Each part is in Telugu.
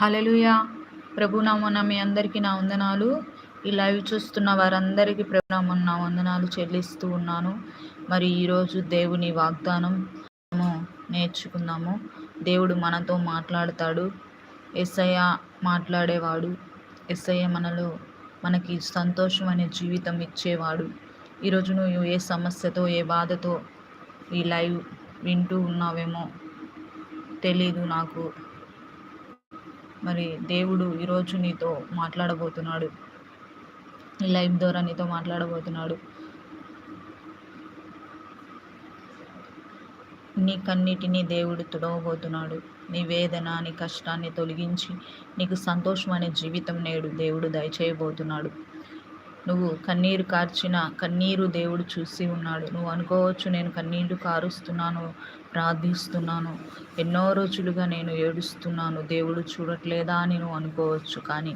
హలలుయ ప్రభునామన్న మీ అందరికీ నా వందనాలు. ఈ లైవ్ చూస్తున్న వారందరికీ ప్రభునామన్న నా వందనాలు చెల్లిస్తూ ఉన్నాను. మరి ఈరోజు దేవుని వాగ్దానం నేర్చుకుందాము. దేవుడు మనతో మాట్లాడతాడు. ఎస్ఐ మాట్లాడేవాడు. ఎస్ఐ మనలో మనకి సంతోషం అనే జీవితం ఇచ్చేవాడు. ఈరోజు నువ్వు ఏ సమస్యతో ఏ బాధతో ఈ లైవ్ వింటూ ఉన్నావేమో తెలీదు నాకు. మరి దేవుడు ఈరోజు నీతో మాట్లాడబోతున్నాడు. ఈ ద్వారా నీతో మాట్లాడబోతున్నాడు. నీ కన్నిటిని దేవుడు తుడవబోతున్నాడు. నీ వేదన నీ కష్టాన్ని తొలగించి నీకు సంతోషం అనే జీవితం నేడు దేవుడు దయచేయబోతున్నాడు. నువ్వు కన్నీరు కార్చిన కన్నీరు దేవుడు చూసి ఉన్నాడు. నువ్వు అనుకోవచ్చు నేను కన్నీరు కారుస్తున్నాను ప్రార్థిస్తున్నాను. ఎన్నో రోజులుగా నేను ఏడుస్తున్నాను. దేవుడు చూడట్లేదా అని నువ్వు అనుకోవచ్చు కానీ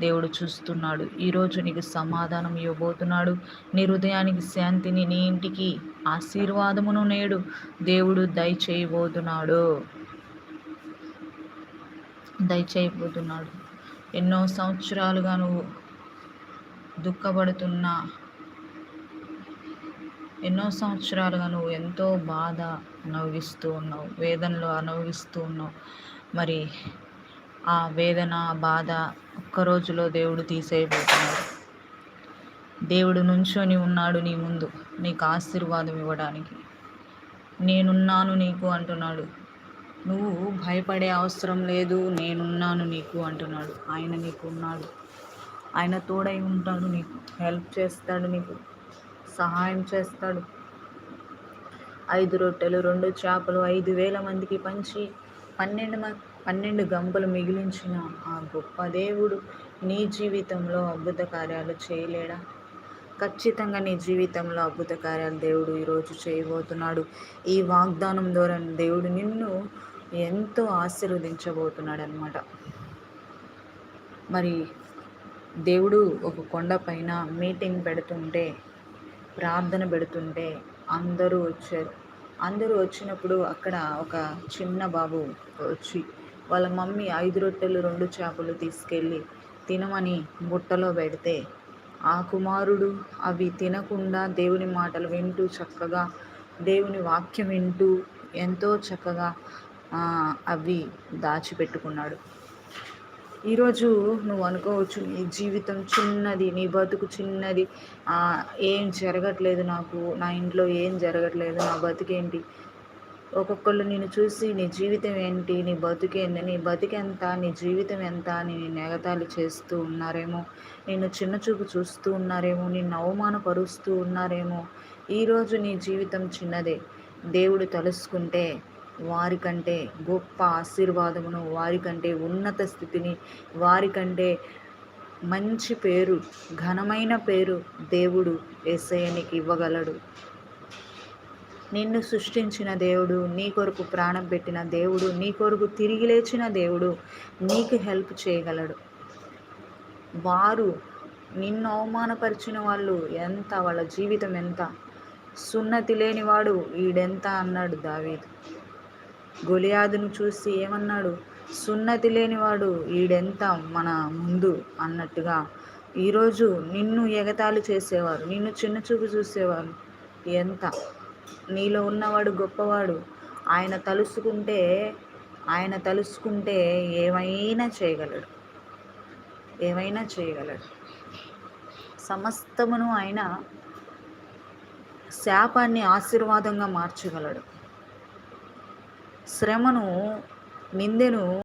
దేవుడు చూస్తున్నాడు. ఈరోజు నీకు సమాధానం ఇవ్వబోతున్నాడు. నీ హృదయానికి శాంతిని నీ ఇంటికి ఆశీర్వాదమును నేడు దేవుడు దయచేయబోతున్నాడు. దయచేయబోతున్నాడు. ఎన్నో సంవత్సరాలుగా నువ్వు దుఃఖపడుతున్నా ఎన్నో సంవత్సరాలుగా నువ్వు ఎంతో బాధ అనుభవిస్తూ ఉన్నావు వేదనలో అనుభవిస్తూ ఉన్నావు. మరి ఆ వేదన బాధ ఒక్క రోజులో దేవుడు తీసేయబోతున్నాడు. దేవుడు నుంచొని ఉన్నాడు నీ ముందు నీకు ఆశీర్వాదం ఇవ్వడానికి. నేనున్నాను నీకు అంటున్నాడు. నువ్వు భయపడే అవసరం లేదు నేనున్నాను నీకు అంటున్నాడు. ఆయన నీకు ఉన్నాడు. ఆయన తోడై ఉంటాడు నీకు హెల్ప్ చేస్తాడు నీకు సహాయం చేస్తాడు. ఐదు రొట్టెలు రెండు చేపలు ఐదు వేల మందికి పంచి పన్నెండు పన్నెండు గంపలు మిగిలించిన ఆ గొప్ప దేవుడు నీ జీవితంలో అద్భుత కార్యాలు చేయలేడా? ఖచ్చితంగా నీ జీవితంలో అద్భుత కార్యాలు దేవుడు ఈరోజు చేయబోతున్నాడు. ఈ వాగ్దానం ద్వారా దేవుడు నిన్ను ఎంతో ఆశీర్వదించబోతున్నాడు అనమాట మరి దేవుడు ఒక కొండ పైన మీటింగ్ పెడుతుంటే ప్రార్థన పెడుతుంటే అందరూ వచ్చారు. అందరూ వచ్చినప్పుడు అక్కడ ఒక చిన్న బాబు వచ్చి వాళ్ళ మమ్మీ ఐదు రొట్టెలు రెండు చేపలు తీసుకెళ్ళి తినమని బుట్టలో పెడితే ఆ కుమారుడు అవి తినకుండా దేవుని మాటలు వింటూ చక్కగా దేవుని వాక్యం వింటూ ఎంతో చక్కగా అవి దాచిపెట్టుకున్నాడు. ఈరోజు నువ్వు అనుకోవచ్చు నీ జీవితం చిన్నది నీ బతుకు చిన్నది. ఏం జరగట్లేదు నాకు నా ఇంట్లో ఏం జరగట్లేదు నా బతుకేంటి? ఒక్కొక్కళ్ళు నేను చూసి నీ జీవితం ఏంటి నీ బతుకేంది నీ బతికెంత నీ జీవితం ఎంత అని నెగతాలు చేస్తూ ఉన్నారేమో నేను చిన్న చూపు చూస్తూ ఉన్నారేమో నిన్ను అవమానపరుస్తూ ఉన్నారేమో. ఈరోజు నీ జీవితం చిన్నదే. దేవుడు తలుసుకుంటే వారికంటే గొప్ప ఆశీర్వాదమును వారికంటే ఉన్నత స్థితిని వారికంటే మంచి పేరు ఘనమైన పేరు దేవుడు ఎస్ఐనికి ఇవ్వగలడు. నిన్ను సృష్టించిన దేవుడు నీ కొరకు ప్రాణం పెట్టిన దేవుడు నీ కొరకు తిరిగి లేచిన దేవుడు నీకు హెల్ప్ చేయగలడు. వారు నిన్ను అవమానపరిచిన వాళ్ళు ఎంత? వాళ్ళ జీవితం ఎంత? సున్నతి లేనివాడు ఈడెంత? అన్నాడు దావీదు. గొలియాదును చూసి ఏమన్నాడు? సున్నతి లేనివాడు ఈడెంత మన ముందు? అన్నట్టుగా ఈరోజు నిన్ను ఎగతాళి చేసేవారు నిన్ను చిన్న చూపు చూసేవారు. ఎంత? నీలో ఉన్నవాడు గొప్పవాడు. ఆయన తలుసుకుంటే ఆయన తలుసుకుంటే ఏమైనా చేయగలడు. ఏమైనా చేయగలడు. సమస్తమును ఆయన శాపాన్ని ఆశీర్వాదంగా మార్చగలడు. శ్రమను నిందెను